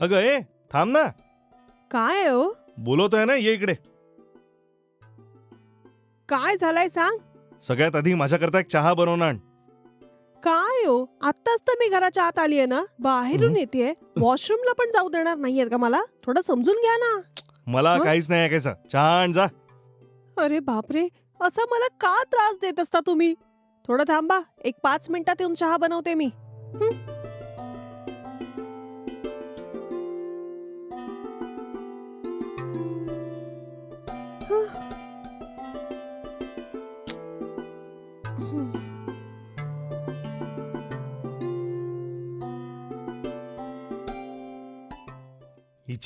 अगं ए थांब ना. काय आहे हो? बोलवतोय ना ये इकडे. काय झालंय सांग. सगळ्यात आधी माझ्याकरता एक चहा बनवून आण. काय हो? आत्ताच तर मी घराच्या आत आलीये ना. बाहेरून हं? येते वॉशरूमला पण जाऊ देणार नाहीयेत का मला? थोडं समजून घ्या ना. मला हं? काहीच नाही ऐकायचं. चहा आण जा. अरे बापरे! असा मला का त्रास देत असता तुम्ही? थोडं थांबा. एक पाच मिनिटात येऊन चहा बनवते मी? हं.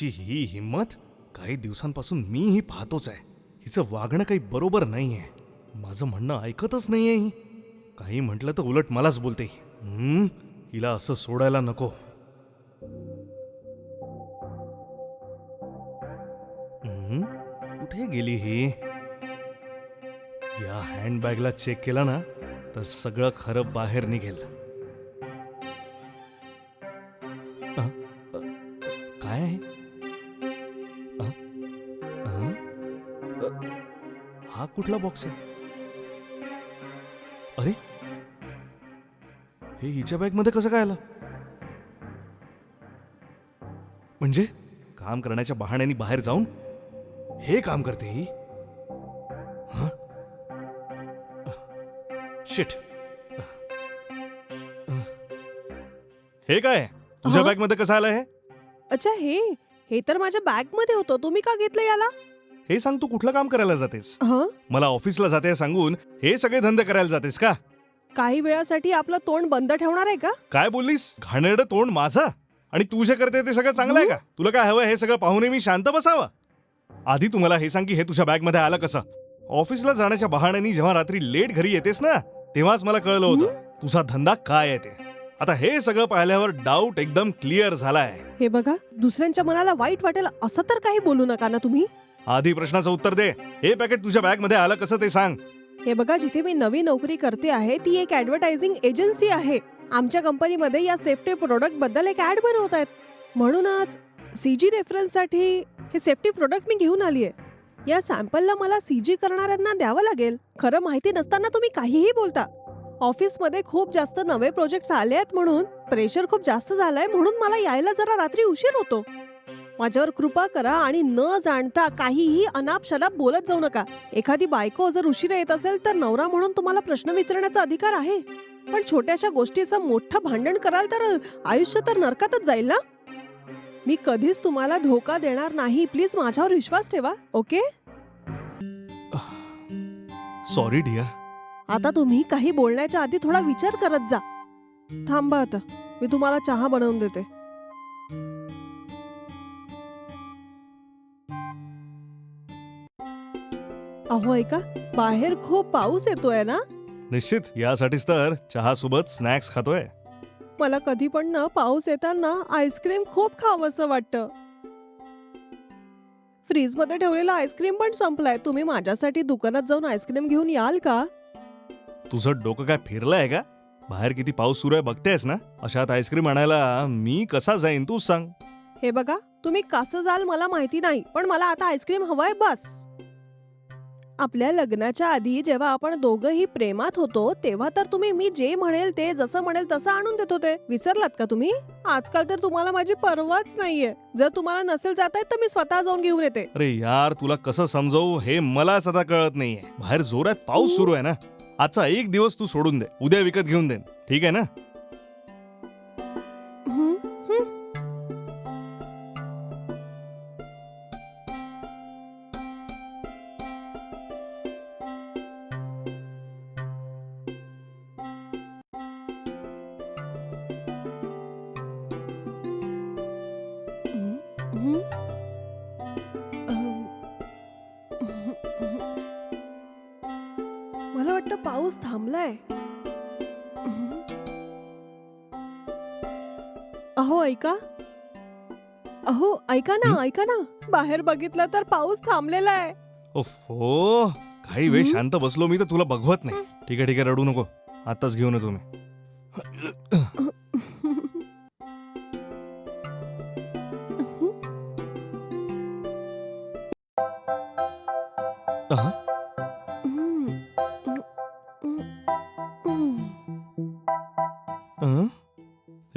हिची ही हिंमत काही दिवसांपासून मीही पाहतोच आहे. हिचं वागणं काही बरोबर नाहीये. माझं म्हणणं ऐकतच नाहीये ही. काही म्हटलं तर उलट मलाच बोलते हिला असं सोडायला नको. कुठे गेली ही? या हँडबॅगला चेक केला ना तर सगळं खरं बाहेर निघेल. कुठला बॉक्स आहे? अरे? हे हिच्या बॅगमध्ये कसं काय आलं? म्हणजे? काम करण्याच्या बहाण्याने बाहेर जाऊन? हे काम करते ही? शिट हे काय? तुझ्या हं? बॅगमध्ये कसं आलं हे? अच्छा हे हे तर माझ्या बॅगमध्ये होतं. तुम्ही का घेतलं याला? हे सांग तू कुठलं काम करायला जातेस? हं? मला ऑफिसला जाते सांगून हे सगळे धंदे करायला जातेस का? काही वेळासाठी आपलं तोंड बंद ठेवणार आहे का? काय बोललीस? घाणेरडं तोंड माझं? आणि तू जे करते ते सगळं चांगलं आहे का? तुला काय हवं हे सगळं पाहून मी शांत बसावं? आधी तुम्हाला हे सांग की हे तुझ्या बॅगमध्ये आलं कसं? ऑफिसला जाण्याच्या बहाण्याने जेव्हा रात्री लेट घरी येतेस ना तेव्हाच मला कळलं होतं. तुझा धंदा काय आहे ते? आता हे सगळं पाहिल्यावर डाऊट एकदम क्लिअर झालाय. हे बघा दुसऱ्यांच्या मनाला वाईट वाटेल असं तर काही बोलू नका ना तुम्ही. आधी प्रश्नाचं उत्तर दे. हे पॅकेट तुझ्या बॅगमध्ये आलं कसं ते सांग? हे बघा जिथे मी नवी नोकरी करते आहे ती एक ऍडव्हर्टायझिंग एजन्सी आहे. आमच्या कंपनीमध्ये या सेफ्टी प्रोडक्टबद्दल एक ऍड बनवत आहेत. म्हणूनच सीजी रेफरन्ससाठी हे सेफ्टी प्रोडक्ट मी घेऊन आली आहे या सॅम्पलला मला सीजी करणाऱ्यांना द्यावं लागेल. खरं माहिती नसताना तुम्ही काहीही बोलता. ऑफिसमध्ये खूप जास्त नवे प्रोजेक्ट आले आहेत म्हणून प्रेशर खूप जास्त झालंय म्हणून मला यायला जरा रात्री उशीर होतो. माझ्यावर कृपा करा आणि न जाणता काहीही अनाप शनाप बोलत जाऊ नका. एखादी बायको जर उशिरा येत असेल तर नवरा म्हणून तुम्हाला प्रश्न विचारण्याचा अधिकार आहे. पण छोट्याशा गोष्टीचं मोठं भांडण कराल तर आयुष्य तर नरकातच जाईल ना? मी कधीच तुम्हाला धोका देणार नाही. प्लीज माझ्यावर विश्वास ठेवा ओके? Sorry dear. आता तुम्ही काही बोलण्याच्या आधी थोडा विचार करत जा. थांबा आता. मी तुम्हाला चहा बनवून देते. अहो ऐका बाहेर खूप पाऊस येतोय ना? निश्चित यासाठीच तर चहा सोबत स्नॅक्स खातोय. मला कधी पण ना पाऊस येताना आईस्क्रीम खूप खावंसं वाटतं. फ्रीजमध्ये ठेवलेला आईस्क्रीम पण संपलाय. तुम्ही माझ्यासाठी दुकानात जाऊन आईस्क्रीम घेऊन याल का? तुझं डोकं काय फिरलंय का? बाहेर किती पाऊस सुरू आहे बघतेस ना? अशात आईस्क्रीम आणायला मी कसा जाईन तूच सांग. हे बघा तुम्ही कसं जाल मला माहिती नाही पण मला आता आईस्क्रीम हवाय बस. आपल्या लग्नाच्या आधी जेव्हा आपण दोघंही प्रेमात होतो तेव्हा तर तुम्ही मी जे म्हणेल ते जसं म्हणेल तसं आणून देत होते. विसरलात का तुम्ही? आजकाल तर तुम्हाला माझी परवाच नाहीये. जर तुम्हाला नसेल जात आहे तर मी स्वतः जाऊन घेऊन येते. अरे यार तुला कसं समजवू हे मलाच आता कळत नाहीये. बाहेर जोरात पाऊस सुरू आहे ना? आजचा एक दिवस तू सोडून दे. उद्या विकत घेऊन देन ठीक आहे ना? मला वाटतं पाऊस थांबलाय. अहो ऐका. अहो ऐका ना? ऐका ना. बाहेर बघितलं तर पाऊस थांबलेला आहे. हो काही वेळ? शांत बसलो मी तर तुला बघवत नाही. ठीक आहे ठीक आहे रडू नको. आताच घेऊन येतो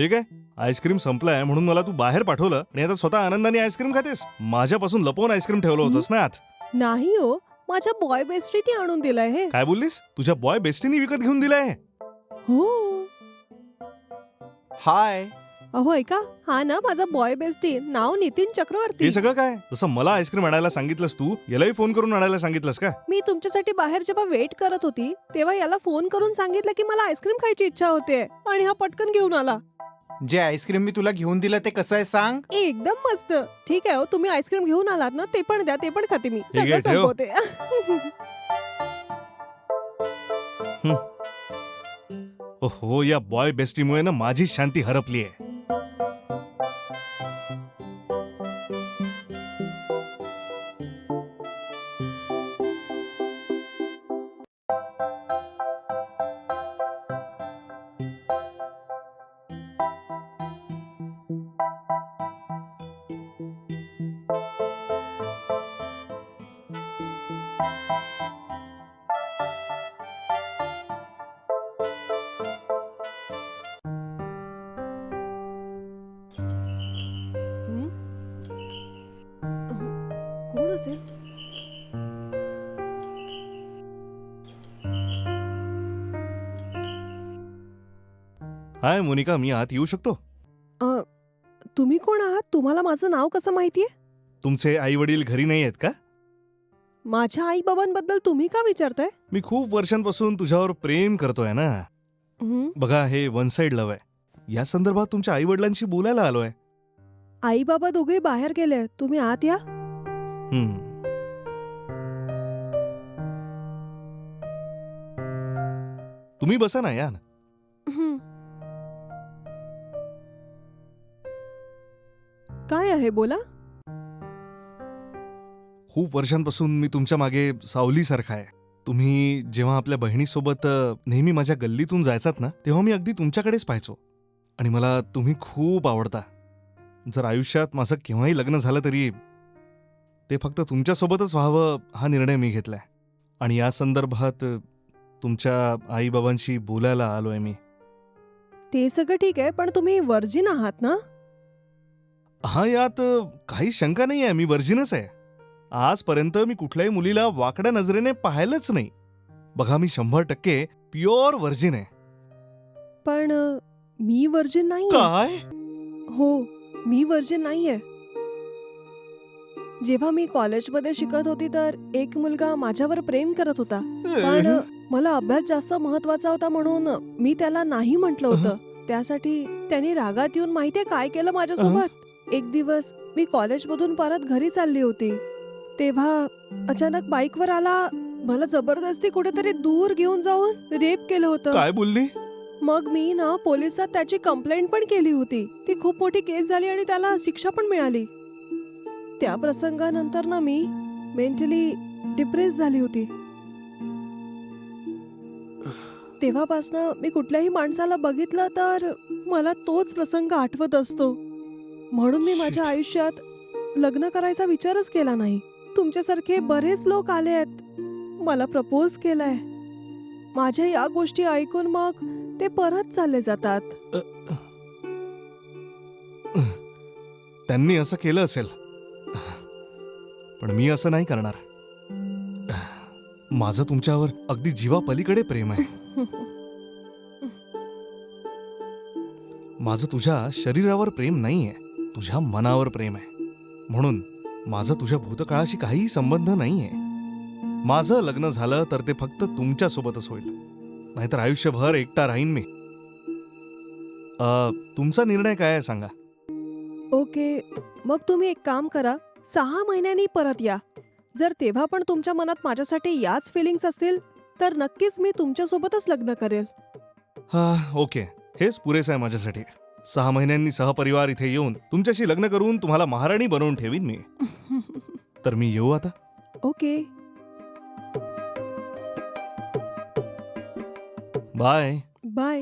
हे काय आईस्क्रीम संपलाय म्हणून मला तू बाहेर पाठवलं. आणि आता स्वतः आनंदाने आईस्क्रीम खातेस. माझ्यापासून लपवून आईस्क्रीम ठेवलं होतंस ना आत. नाही हो माझ्या बॉय बेस्टीने आणून दिलंय हे. काय बोललीस? तुझ्या बॉय बेस्टीनी विकत घेऊन दिलंय. हो. हाय. अहो ऐका. हा ना माझा बॉय बेस्टी नाव नितीन चक्रवर्ती. हे सगळं काय? तसं मला आईस्क्रीम आणायला सांगितलंस तू यालाही फोन करून आणायला सांगितलंस का? मी तुमच्यासाठी बाहेर जेव्हा वेट करत होती तेव्हा याला फोन करून सांगितलं की मला आईस्क्रीम खायची इच्छा होते. आणि हा पटकन घेऊन आला. जे आईस्क्रीम मी तुला घेऊन दिलं ते कसं आहे सांग? एकदम मस्त. ठीक आहे हो तुम्ही आईस्क्रीम घेऊन आलात ना ते पण द्या ते पण खाते मी. ठीक आहे, सगळं ठेव. संपवते. हो या बॉय बेस्टीमुळे ना माझी शांती हरपली आहे असेल हाय मोनिका मी आत येऊ शकतो? अ, तुम्ही कोण आहात? तुम्हाला माझं नाव कसं माहितीये? तुमचे आई वडील घरी नाही आहेत का? माझ्या आई बाबांबद्दल तुम्ही का विचारताय? मी खूप वर्षांपासून तुझ्यावर प्रेम करतोय ना? हं? बघा हे वन साइड लव आहे. या संदर्भात तुमच्या आई वडिलांशी बोलायला आलोय. आई बाबा दोघे बाहेर गेले तुम्ही आत या. हम्म. तुम्ही बसा ना या ना. हं. काय आहे बोला. खूप वर्षांपासून मी तुमच्या मागे सावलीसारखा आहे. तुम्ही जेव्हा आपल्या बहिणीसोबत अ, नेहमी माझ्या गल्लीतून जायचात ना तेव्हा मी अगदी तुमच्याकडेच पाहायचो. आणि मला तुम्ही खूप आवडता. जर आयुष्यात माझं केव्हाही लग्न झालं तरी ते फक्त तुमच्यासोबतच व्हावं हा निर्णय मी घेतलाय. आणि या संदर्भात तुमच्या आईबाबांशी बोलायला आलोय मी. ते सगळं ठीक आहे पण तुम्ही वर्जिन आहात ना? हा यात काही शंका नाही आहे मी वर्जिनच आहे. आजपर्यंत मी कुठल्याही मुलीला वाकड्या नजरेने पाहिलंच नाही. बघा मी शंभर टक्के प्युअर वर्जिन आहे. पण अ, मी वर्जिन नाही काय? हो मी वर्जिन नाहीये. जेव्हा मी कॉलेजमध्ये शिकत होती तर एक मुलगा माझ्यावर प्रेम करत होता. पण मला अभ्यास जास्त महत्त्वाचा होता म्हणून मी त्याला नाही म्हटलं होतं. त्यासाठी त्यांनी रागात येऊन माहितीये काय केलं माझ्यासोबत? एक दिवस मी कॉलेजमधून परत घरी चालली होती. तेव्हा अचानक बाईकवर आला. मला जबरदस्ती कुठेतरी दूर घेऊन जाऊन रेप केलं होतं. काय बोलली? मग मी ना पोलिसात त्याची कंप्लेंट पण केली होती. ती खूप मोठी केस झाली आणि त्याला शिक्षा पण मिळाली. त्या प्रसंगानंतर ना मी मेंटली डिप्रेस झाली होती. तेव्हापासनं मी कुठल्याही माणसाला बघितलं तर मला तोच प्रसंग आठवत असतो. म्हणून मी माझ्या. आयुष्यात लग्न करायचा विचारच केला नाही. तुमच्यासारखे बरेच लोक आले आहेत. मला प्रपोज केलाय. माझ्या या गोष्टी ऐकून मग ते परत चालले जातात. त्यांनी असं केलं असेल. पण मी असं नाही करणार. माझं तुमच्यावर अगदी जीवापलीकडे प्रेम आहे. माझं तुझ्या शरीरावर प्रेम नाहीये तुझ्या मनावर प्रेम आहे. म्हणून माझं तुझ्या भूतकाळाशी काहीही संबंध नाहीये. माझं लग्न झालं तर ते फक्त तुमच्या सोबतच होईल. नाहीतर आयुष्यभर एकटा राहीन मी. अ, तुमचा निर्णय काय आहे सांगा. ओके मग तुम्ही एक काम करा. सहा महिन्यांनी परत या. जर तेव्हा पण तुमच्या मनात माझ्यासाठी याच फिलिंग्स असतील तर नक्कीच मी तुमच्यासोबतच लग्न करेल. हा ओके. हेच पुरेसं आहे माझ्यासाठी. सहा महिन्यांनी सहपरिवार इथे येऊन तुमच्याशी लग्न करून तुम्हाला महाराणी बनवून ठेवीन मी. तर मी येऊ आता? ओके. बाय. बाय.